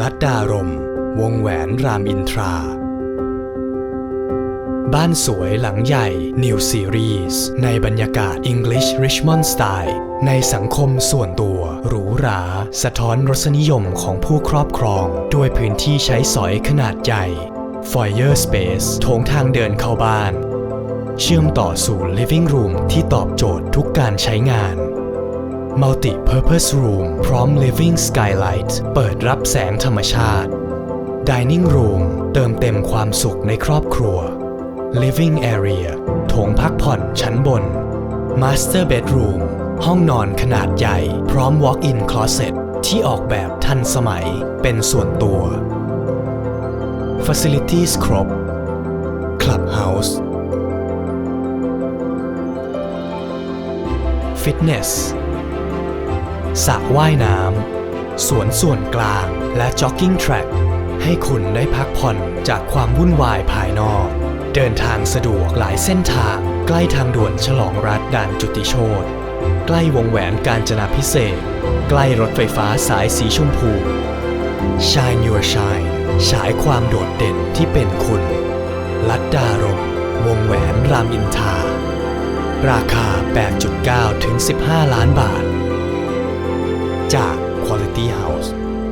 ลัดดารม วงแหวนรามอินทรา บ้านสวยหลังใหญ่ New Series ในบรรยากาศ English Richmond Style ในสังคมส่วนตัว หรูหรา สะท้อนรสนิยมของผู้ครอบครอง ด้วยพื้นที่ใช้สอยขนาดใหญ่ Foyer Space โถงทางเดินเข้าบ้าน เชื่อมต่อสู่ Living Room ที่ตอบโจทย์ทุกการใช้งาน Multi-Purpose Room พร้อม Living Skylight เปิดรับแสงธรรมชาติ Dining Room เติมเต็มความสุขในครอบครัว Living Area โถงพักผ่อนชั้นบน Master Bedroom ห้องนอนขนาดใหญ่ พร้อม Walk-in Closet ที่ออกแบบทันสมัยเป็นส่วนตัว Facilities ครบ Clubhouse Fitness สระว่ายน้ำ สวนส่วนกลางและ Jogging Track ให้คุณได้พักผ่อนจากความวุ่นวายภายนอก เดินทางสะดวกหลายเส้นทางใกล้ทางด่วนฉลองรัฐด่านจุติโชตใกล้วงแหวนการจนาพิเศษ ใกล้รถไฟฟ้าสายสีชมพู Shine Your Shine ฉายความโดดเด่นที่เป็นคุณ ลัดดารมวงแหวนรามอินทราราคา 8.9 ถึง 15 ล้านบาท Bee House.